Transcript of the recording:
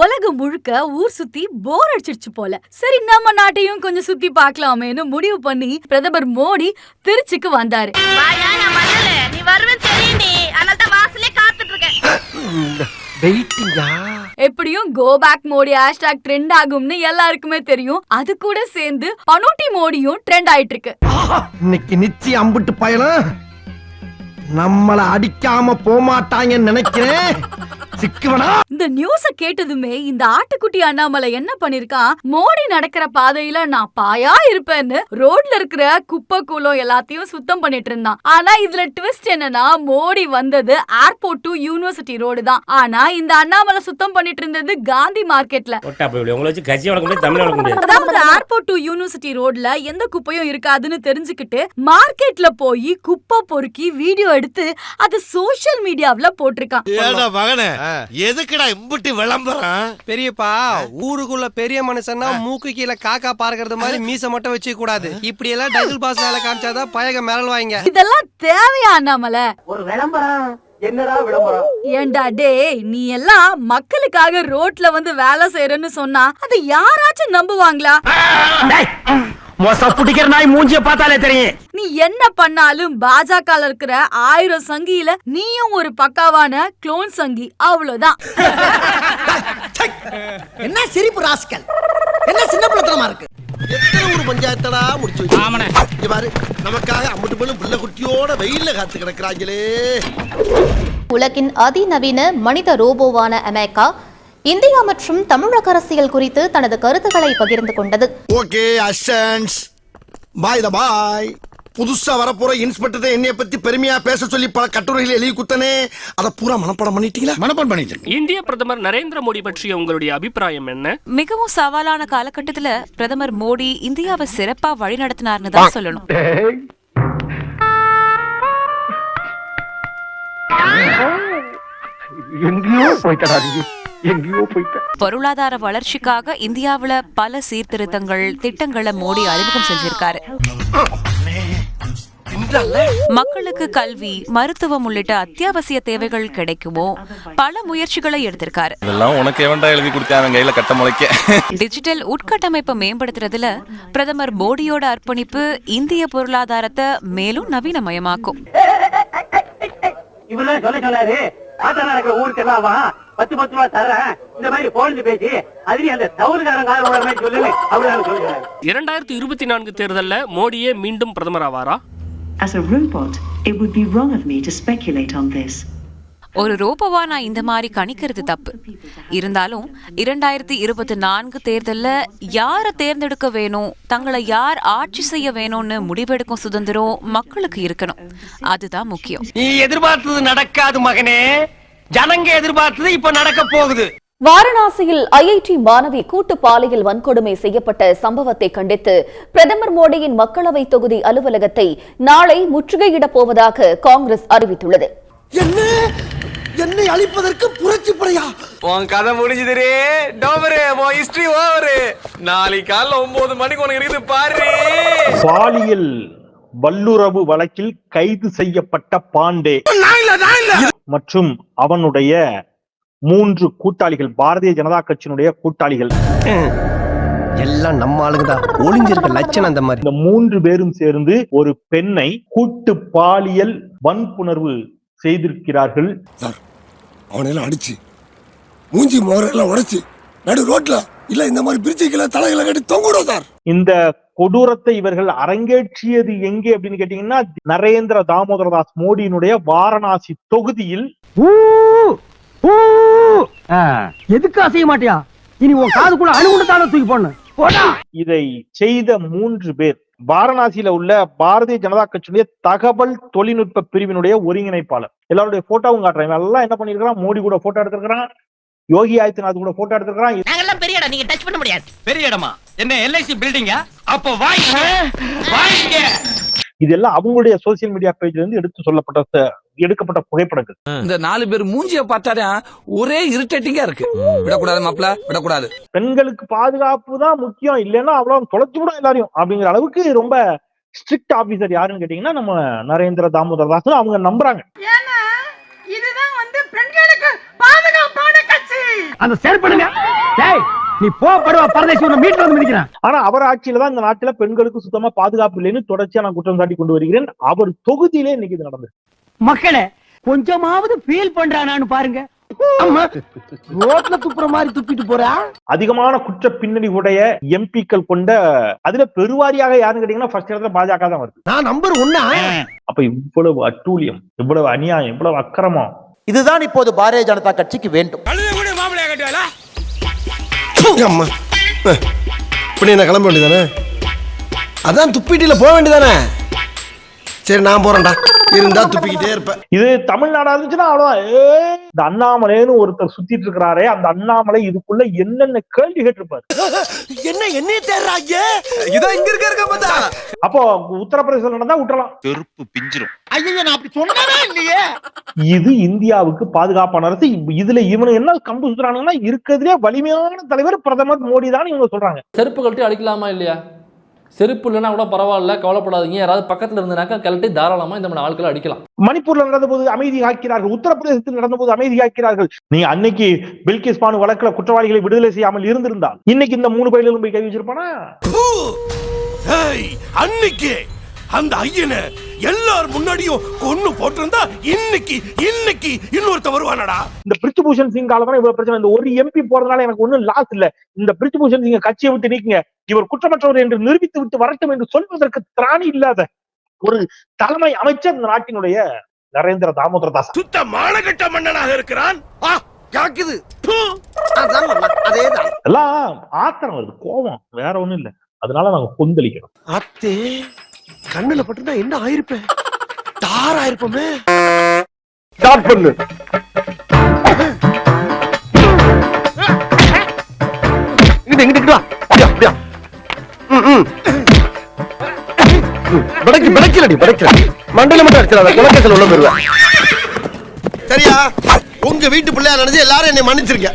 உலகம் முழுக்க ஊர் சுத்தி போர் அடிச்சிருச்சு போல. சரி நம்ம நாட்டையும் கொஞ்சம் சுத்தி பார்க்கலாமேன்னு முடிவு பண்ணி பிரதமர் மோடி திருச்சிக்கு வந்தாரு. எப்படியும் go back Modi hashtag trend ஆகும்னு எல்லாருக்குமே தெரியும். அது கூட சேர்ந்து பனூட்டி மோடியும் ட்ரெண்ட் ஆயிட்டு இருக்கு. இன்னைக்கு நிச்சயம் அம்புட்டு பயணம் நம்மள அடிக்காம போமாட்டாங்கன்னு நினைக்கிறேன். சிக்குவனா? இந்த நியூஸ கேட்டதுமே இந்த ஆட்டுக்குட்டி அண்ணாமலை என்ன பண்ணிருக்கான் மோடி நடக்கிற பாதையில நான் பாயா இருப்பேன்னு ரோட்ல இருக்கிற குப்பை கூலம் எல்லாத்தையும் சுத்தம் பண்ணிட்டு இருந்தான். ஆனா இதுல ட்விஸ்ட் என்னன்னா மோடி வந்தது ஏர்போர்ட் டு யூனிவர்சிட்டி ரோடு தான். ஆனா இந்த அண்ணாமலை சுத்தம் பண்ணிட்டு இருந்தது காந்தி மார்க்கெட்ல. அதாவது ஏர்போர்ட் டு யூனிவர்சிட்டி ரோட்ல எந்த குப்பையும் இருக்காதுன்னு தெரிஞ்சுக்கிட்டு மார்க்கெட்ல போய் குப்பை பொறுக்கி வீடியோ எடுத்து அது சோஷியல் மீடியாவுல போட்டிருக்கான். எதுக்குடா இம்புட்டு விளம்பரம். பெரியப்பா ஊருக்குள்ள பெரிய மனுஷன்னா மூக்கு கீழே காக்கா பார்க்கறது மாதிரி மீச மட்டும் வச்சுக்க கூடாது. இப்படி எல்லாம் டபுள் பாஸ் வேலை காமிச்சாதான் பயக மிரள்வாங்க இதெல்லாம் தேவையா அண்ணாமலை? ஒரு விளம்பரம். என்னடா விளம்பரம்? ஏண்டா டேய் நீ எல்லாம் மக்களுக்காக ரோட்ல வந்து வேலை செய்யறன்னு சொன்னா அது யாராச்சும் நம்புவாங்களா? மோச பிடிக்கிற நாய் மூஞ்சிய பார்த்தாலே தெரியும். நீ என்ன பண்ணாலும் பாஜக இருக்கிற ஆயிரம் சங்கியில நீயும் ஒரு பக்காவான க்ளோன் சங்கி. அவ்வளவுதான். என்ன சிரிப்பு ராஸ்கல்? என்ன சின்ன பிள்ளைத்தனமா இருக்கு? எத்தனை ஊர் பஞ்சாயத்தடா முடிச்சு வச்சு? பாரு நமக்காக அம்புட்டு போலும் புள்ள குட்டியோட வெயில்ல காத்து கிடக்குறாங்களே. உலகின் அதிநவீன மனித ரோபோவான அமெரிக்கா இந்தியா மற்றும் தமிழக அரசியல் குறித்து தனது கருத்துக்களை பகிர்ந்து கொண்டது. ஓகே அஷன்ஸ். By the by. புதுசா வரப்போற இன்ஸ்பெக்டர் என்னைய பத்தி பெருமையா பேச சொல்லி பல கட்டுரைகள் எழுதி குத்தனே அத பூரா மனப்பாடம் பண்ணிட்டீங்களா? மனப்பாடம் பண்ணிட்டு இந்திய பிரதமர் நரேந்திர மோடி பற்றிய உங்களுடைய அபிப்பிராயம் என்ன? மிகவும் சவாலான காலகட்டத்துல பிரதமர் மோடி இந்தியாவை சிறப்பா வழிநடத்தினார்னு தான் சொல்லணும். எங்கேயோ போயிட்டடா நீ. எங்கேயோ போயிட்ட. பொருளாதார வளர்ச்சிக்காக இந்தியாவுல பல சீர்திருத்தங்கள் திட்டங்களை மோடி அறிமுகம் செஞ்சிருக்காரு. மக்களுக்கு கல்வி மருத்துவம் உள்ளிட்ட அத்தியாவசிய தேவைகள் கிடைக்குமோ? பல முயற்சிகளை எடுத்திருக்காரு. இதெல்லாம் உனக்கு எவன்டா எழுதி கொடுத்தாங்க கையில கட்ட முளைக்க? டிஜிட்டல் உட்கட்டமைப்பை மேம்படுத்துறதுல பிரதமர் மோடியோட அர்ப்பணிப்பு இந்திய பொருளாதாரத்தை மேலும் நவீனமயமாக்கும். இவரெல்லாம் சொல்ல சொல்லாரு ஆத்தா நடக்கிற ஊருக்கு எல்லாம் வா பத்து பத்து ரூபா தரேன் இந்த மாதிரி போலந்து பேசி அதுலயும் அந்த சொல்லுங்க இரண்டாயிரத்தி இருபத்தி நான்கு தேர்தல்ல மோடியே மீண்டும் பிரதமர் ஆவாரா? As a robot, it would be wrong of me to speculate on this. ஒரு ரோபோவா நான் இந்த மாதிரி கணிக்கிறது தப்பு. இருந்தாலும் இரண்டாயிரத்தி இருபத்தி நான்கு தேர்தல்ல யாரை தேர்ந்தெடுக்க வேணும் தங்களை யார் ஆட்சி செய்ய வேணும்னு முடிவெடுக்கும் சுதந்திரம் மக்களுக்கு இருக்கணும். அதுதான் முக்கியம். நீ எதிர்பார்த்தது நடக்காது மகனே. ஜனங்க எதிர்பார்த்தது இப்ப நடக்க போகுது. வாரணாசியில் ஐஐடி மாணவி கூட்டு பாலியல் வன்கொடுமை செய்யப்பட்ட சம்பவத்தை கண்டித்து பிரதமர் மோடியின் மக்களவை தொகுதி அலுவலகத்தை நாளை முற்றுகையிடப் போவதாக காங்கிரஸ் அறிவித்துள்ளது. என்ன? என்னை அழிப்பதற்கு புரட்சி படையா உன் கதை முடிஞ்சது டோபரு உன் ஹிஸ்டரி ஓவரு. நாளைக்கு காலைல ஒன்பது மணிக்கு உனக்கு இருக்குது பாரு. பாலியல் வல்லுறவு வழக்கில் கைது செய்யப்பட்ட பாண்டே. மற்றும் அவனுடைய மூன்று கூட்டாளிகள் பாரதிய ஜனதா கட்சியினுடைய கூட்டாளிகள். எல்லாம் நம்ம ஆளுங்கதான் ஒளிஞ்சிருக்க லட்சணம் அந்த மாதிரி. இந்த மூன்று பேரும் சேர்ந்து ஒரு பெண்ணை கூட்டு பாலியல் வன்புணர்வு செய்திருக்கிறார்கள். அவனையெல்லாம் அடிச்சு மூஞ்சி மோரெல்லாம் உடைச்சு நடு ரோட்ல இல்ல இந்த மாதிரி பிரிச்சுக்கல தலைகளை கட்டி தொங்கிடும் சார். இந்த கொடூரத்தை இவர்கள் அரங்கேற்றியது எங்கே அப்படின்னு கேட்டீங்கன்னா நரேந்திர தாமோதரதாஸ் மோடியினுடைய வாரணாசி தொகுதியில். எதுக்கு அசைய மாட்டியா? இனி உன் காதுக்குள்ள அணுகுண்டான தூக்கி போடணும். போடா. இதை செய்த மூன்று பேர் வாரணாசியில உள்ள பாரதிய ஜனதா கட்சியுடைய தகவல் தொழில்நுட்ப பிரிவினுடைய ஒருங்கிணைப்பாளர். எல்லாருடைய போட்டோவும் காட்டுறேன். இவன் எல்லாம் என்ன பண்ணிருக்கான் மோடி கூட போட்டோ எடுத்திருக்கிறான். யோகி ஆதித்யநாத் கூட போட்டோ எடுத்திருக்கிறான். நாங்கெல்லாம் பெரிய இடம். நீங்க டச் பண்ண முடியாது. பெரிய இடமா? என்ன எல்ஐசி பில்டிங்கா அப்ப வாங்க வாங்க இதெல்லாம் அவங்களுடைய சோசியல் மீடியா பேஜ்ல இருந்து எடுத்து சொல்லப்பட்ட எடுக்கப்பட்ட புகைப்படங்கள். இந்த நாலு பேர் மூஞ்சிய பார்த்தாலே ஒரே இரிட்டேட்டிங்கா இருக்கு. விடக்கூடாது மாப்ள விடக்கூடாது. பெண்களுக்கு பாதுகாப்பு தான் முக்கியம். இல்லைன்னா அவ்வளவு தொலைச்சு விடும் எல்லாரையும். அப்படிங்கிற அளவுக்கு ரொம்ப ஸ்ட்ரிக்ட் ஆபீசர் யாருன்னு கேட்டீங்கன்னா நம்ம நரேந்திர தாமோதர் தாஸ் அவங்க நம்புறாங்க. ஏன்னா இதுதான் வந்து பெண்களுக்கு பாதுகாப்பான கட்சி. அந்த செயற்படுங்க டேய் நீ போ படுவா பரதேசி உன்னை மீட்டு வந்து மிதிக்கிறான். ஆனா அவர் ஆட்சியில தான் இந்த நாட்டுல பெண்களுக்கு சுத்தமா பாதுகாப்பு இல்லைன்னு தொடர்ச்சியா நான் குற்றம் சாட்டி கொண்டு வருகிறேன். அவர் தொகுதியிலே இன்னைக்கு இது நடந்தது மக்களே கொஞ்சமாவது ஃபீல் பண்றானான்னு பாருங்க. அம்மா ரோட்ல துப்புற மாதிரி துப்பிட்டு போறா? அதிகமான குற்ற பின்னணி உடைய எம்பிக்கள் கொண்ட அதுல பெருவாரியாக யாருன்னு கேட்டீங்கன்னா ஃபர்ஸ்ட் இடத்துல பாஜக தான் வருது. நான் நம்பர் ஒன்னா? அப்ப இவ்வளவு அட்டூழியம் இவ்வளவு அநியாயம் இவ்வளவு அக்கிரமம். இதுதான் இப்போது பாரதிய ஜனதா கட்சிக்கு வேண்டும். அம்மா. இப்படி என்ன கிளம்ப வேண்டியதானே? அதான் துப்பிட்டில போக வேண்டியதானே? சரி நான் போறேன்டா. இருந்தா துப்பிக்கிட்டே இருப்பேன். இது தமிழ்நாடா இருந்துச்சுன்னா அவ்வளவுதான். ஏய், இந்த அண்ணாமலைன்னு ஒருத்தர் சுத்திட்டு இருக்கிறாரே அந்த அண்ணாமலை இதுக்குள்ள என்னென்ன கேள்வி கேட்டிருப்பாரு? என்ன என்னைய தேடுறாங்க? இதான் இங்க இருக்க இருக்க பார்த்தா. அப்போ உத்தரப்பிரதேசம் நடந்தா விட்டுறலாம். செருப்பு பிஞ்சிரும். ஐயா நான் அப்படி சொன்னவே இல்லையே. இது இந்தியாவுக்கு பாதுகாப்பான அரசு. இதுல இவனு என்ன கம்பு சுத்துறானுங்கன்னா இருக்கிறதுலே வலிமையான தலைவர் பிரதமர் மோடி தான் இவங்க சொல்றாங்க. செருப்பு கழட்டி அடிக்கலாமா இல்லையா? செருப்பு இல்லைன்னா கூட பரவாயில்ல கவலைப்படாதீங்க. யாராவது பக்கத்துல இருந்தனாக்கா கழட்டி தாராளமா இந்த மாதிரி ஆட்களை அடிக்கலாம். மணிப்பூர்ல நடந்த போது அமைதி காக்கிறார்கள் உத்தரப்பிரதேசத்தில் நடந்த போது அமைதி காக்கிறார்கள் நீங்க அன்னைக்கு பில்கிஸ் பானு வழக்குல குற்றவாளிகளை விடுதலை செய்யாமல் இருந்திருந்தால் இன்னைக்கு இந்த மூணு பயிலும் போய் கை வச்சிருப்பானா? அன்னைக்கு! அந்த ஐயனை எல்லார் முன்னாடியும் கொன்னு போட்டிருந்தா இன்னைக்கு இன்னைக்கு இன்னொருத்த வருவானடா. இந்த பிரிச்சுபூஷன் சிங் காலம் இவ்வளவு பிரச்சனை? இந்த ஒரு எம்பி போறதுனால எனக்கு ஒண்ணும் லாஸ் இல்ல. இந்த பிரிச்சுபூஷன் சிங்க கட்சியை விட்டு நீக்குங்க. இவர் குற்றமற்றவர் என்று நிரூபித்து விட்டு வரட்டும் என்று சொல்வதற்கு திராணி இல்லாத ஒரு தலைமை அமைச்சர் இந்த நாட்டினுடைய நரேந்திர தாமோதர தாஸ். சுத்த மானகட்ட மன்னனாக இருக்கிறான். ஆ, காக்குது. அதேதான். எல்லாம் ஆத்திரம் வருது. கோபம். வேற ஒண்ணும் இல்ல. அதனால நாங்க கொந்தளிக்கிறோம். அத்தே கண்ணுல பட்டுனா என்ன ஆயிருப்பேன் தார் ஆயிருப்போமே ஸ்டார்ட் பண்ணு. மண்டல மட்டும் அடிச்சிடாத குலக்கேசல் உள்ள போயிருவேன் சரியா? உங்க வீட்டு பிள்ளையா நினைச்சு எல்லாரும் என்னை மன்னிச்சிருக்க